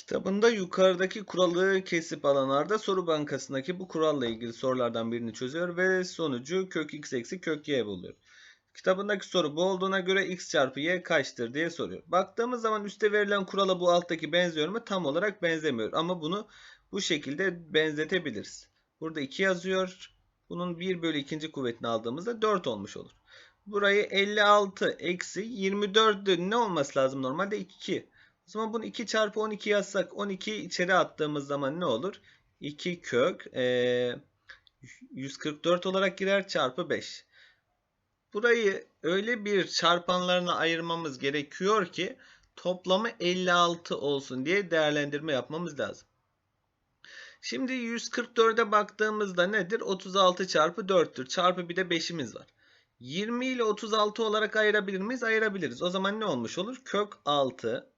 Kitabında yukarıdaki kuralı kesip alanlarda soru bankasındaki bu kuralla ilgili sorulardan birini çözüyor ve sonucu kök x eksi kök y buluyor. Kitabındaki soru bu olduğuna göre x çarpı y kaçtır diye soruyor. Baktığımız zaman üstte verilen kurala bu alttaki benziyor mu? Tam olarak benzemiyor ama bunu bu şekilde benzetebiliriz. Burada 2 yazıyor. Bunun 1 bölü 2. kuvvetini aldığımızda 4 olmuş olur. Burayı 56 eksi 24'ü ne olması lazım normalde 2. O zaman bunu 2 çarpı 12 yazsak 12 içeri attığımız zaman ne olur? 2 kök eee, 144 olarak girer çarpı 5. Burayı öyle bir çarpanlarına ayırmamız gerekiyor ki toplamı 56 olsun diye değerlendirme yapmamız lazım. Şimdi 144'e baktığımızda nedir? 36 çarpı 4'tür. Çarpı bir de 5'imiz var. 20 ile 36 olarak ayırabilir miyiz? Ayırabiliriz. O zaman ne olmuş olur? Kök 6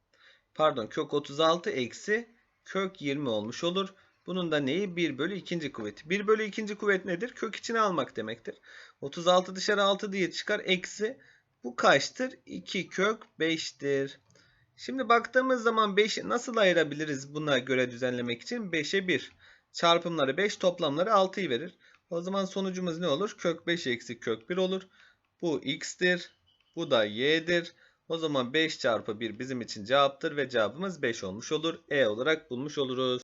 pardon kök 36 eksi kök 20 olmuş olur. Bunun da neyi? 1 bölü 2. kuvveti. 1 bölü 2. kuvvet nedir? Kök içine almak demektir. 36 dışarı 6 diye çıkar. Eksi bu kaçtır? 2 kök 5'tir. Şimdi baktığımız zaman 5'i nasıl ayırabiliriz buna göre düzenlemek için? 5'e 1. Çarpımları 5, toplamları 6'yı verir. O zaman sonucumuz ne olur? Kök 5 eksi kök 1 olur. Bu x'tir. Bu da y'dir. O zaman 5 çarpı 1 bizim için cevaptır ve cevabımız 5 olmuş olur. E olarak bulmuş oluruz.